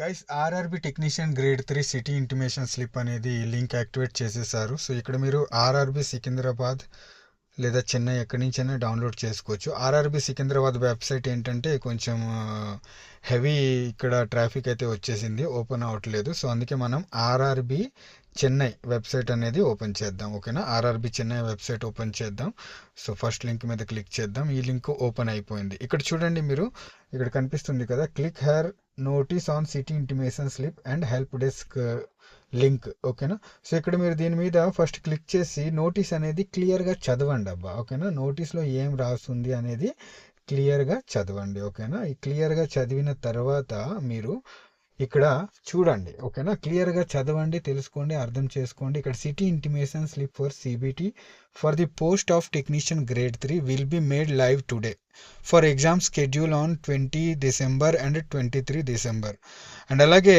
Guys RRB technician grade three city intimation slip అనేది link activate చేసేసారు. So ఇక్కడ మీరు ఆర్ఆర్బి సికింద్రాబాద్ లేదా చెన్నై ఎక్కడి నుంచైనా డౌన్లోడ్ చేసుకోవచ్చు. ఆర్ఆర్బి సికింద్రాబాద్ వెబ్సైట్ ఏంటంటే కొంచెం uh, హెవీ ఇక్కడ ట్రాఫిక్ అయితే వచ్చేసింది ఓపెన్ అవ్వట్లేదు. సో అందుకే మనం ఆర్ఆర్బి చెన్నై వెబ్సైట్ అనేది ఓపెన్ చేద్దాం ఓకేనా? ఆర్ఆర్బి చెన్నై వెబ్సైట్ ఓపెన్ చేద్దాం. సో ఫస్ట్ లింక్ మీద క్లిక్ చేద్దాం. ఈ లింక్ ఓపెన్ అయిపోయింది. ఇక్కడ చూడండి మీరు ఇక్కడ కనిపిస్తుంది కదా click here notice on city intimation slip and help desk link ఓకేనా? సో ఇక్కడ మీరు దీని మీద ఫస్ట్ క్లిక్ చేసి నోటీస్ అనేది క్లియర్గా చదవండి అబ్బా ఓకేనా? నోటీస్లో ఏం రాస్తుంది అనేది క్లియర్గా చదవండి ఓకేనా? ఈ క్లియర్గా చదివిన తర్వాత మీరు ఇక్కడ చూడండి ఓకేనా? క్లియర్గా చదవండి తెలుసుకోండి అర్థం చేసుకోండి. ఇక్కడ city intimation slip for CBT. For the post of technician grade three will be made live today. For exam schedule on twenty December and twenty three December. And అలాగే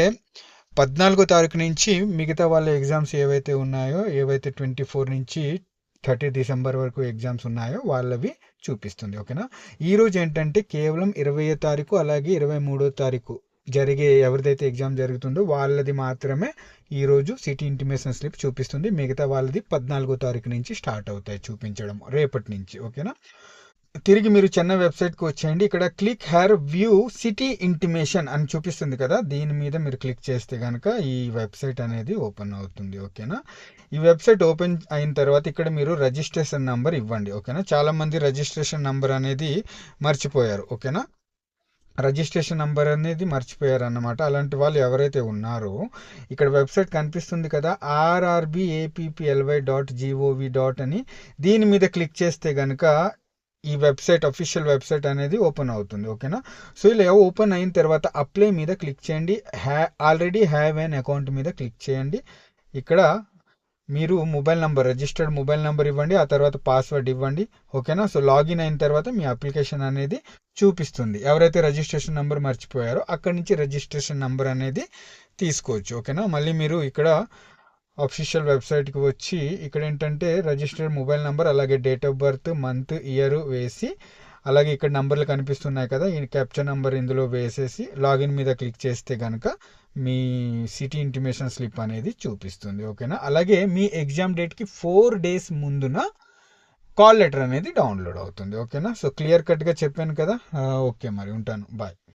పద్నాలుగో తారీఖు నుంచి మిగతా వాళ్ళ ఎగ్జామ్స్ ఏవైతే ఉన్నాయో ఏవైతే ట్వంటీ ఫోర్ నుంచి థర్టీ డిసెంబర్ వరకు ఎగ్జామ్స్ ఉన్నాయో వాళ్ళవి చూపిస్తుంది ఓకేనా? ఈరోజు ఏంటంటే కేవలం ఇరవై తారీఖు అలాగే ఇరవై మూడో తారీఖు జరిగే ఎవరిదైతే ఎగ్జామ్ జరుగుతుందో వాళ్ళది మాత్రమే ఈరోజు సిటీ ఇంటిమేషన్ స్లిప్ చూపిస్తుంది. మిగతా వాళ్ళది పద్నాలుగో తారీఖు నుంచి స్టార్ట్ అవుతాయి చూపించడం రేపటి నుంచి. ఓకేనా? తిరిగి మీరు చెన్నై వెబ్సైట్కి వచ్చేయండి. ఇక్కడ click here view city intimation అని చూపిస్తుంది కదా. దీని మీద మీరు క్లిక్ చేస్తే కనుక ఈ వెబ్సైట్ అనేది ఓపెన్ అవుతుంది. ఓకేనా? ఈ వెబ్సైట్ ఓపెన్ అయిన తర్వాత ఇక్కడ మీరు రిజిస్ట్రేషన్ నెంబర్ ఇవ్వండి. ఓకేనా? చాలామంది రిజిస్ట్రేషన్ నెంబర్ అనేది మర్చిపోయారు. ఓకేనా? రిజిస్ట్రేషన్ నంబర్ అనేది మర్చిపోయారు అన్నమాట అలాంటి వాళ్ళు ఎవరైతే ఉన్నారో ఇక్కడ వెబ్సైట్ కనిపిస్తుంది కదా RRB A P P L Y dot G O V dot అని. దీని మీద క్లిక్ చేస్తే కనుక ఈ వెబ్సైట్ అఫీషియల్ వెబ్సైట్ అనేది ఓపెన్ అవుతుంది ఓకేనా? సో ఇలా ఓపెన్ అయిన తర్వాత అప్లై మీద క్లిక్ చేయండి. Have already have an account మీద క్లిక్ చేయండి. ఇక్కడ మీరు mobile number registered mobile number ఇవ్వండి ఆ తర్వాత పాస్వర్డ్ ఇవ్వండి ఓకేనా సో లాగిన్ అయిన తర్వాత మీ అప్లికేషన్ అనేది చూపిస్తుంది. ఎవరైతే రిజిస్ట్రేషన్ నెంబర్ మర్చిపోయారో అక్కడి నుంచి రిజిస్ట్రేషన్ నెంబర్ అనేది తీసుకోవచ్చు ఓకేనా మళ్ళీ మీరు ఇక్కడ అఫీషియల్ వెబ్సైట్కి వచ్చి ఇక్కడ ఏంటంటే రిజిస్టర్డ్ మొబైల్ నెంబర్ అలాగే date of birth month year వేసి అలాగే ఇక్కడ నెంబర్లు కనిపిస్తున్నాయి కదా ఈ క్యాప్చర్ నెంబర్ ఇందులో వేసేసి లాగిన్ మీద క్లిక్ చేస్తే కనుక మీ సిటీ ఇంటిమేషన్ స్లిప్ అనేది చూపిస్తుంది ఓకేనా? అలాగే మీ ఎగ్జామ్ డేట్కి ఫోర్ డేస్ ముందున కాల్ లెటర్ అనేది డౌన్లోడ్ అవుతుంది ఓకేనా? సో క్లియర్ కట్గా చెప్పాను కదా? ఓకే మరి ఉంటాను. బాయ్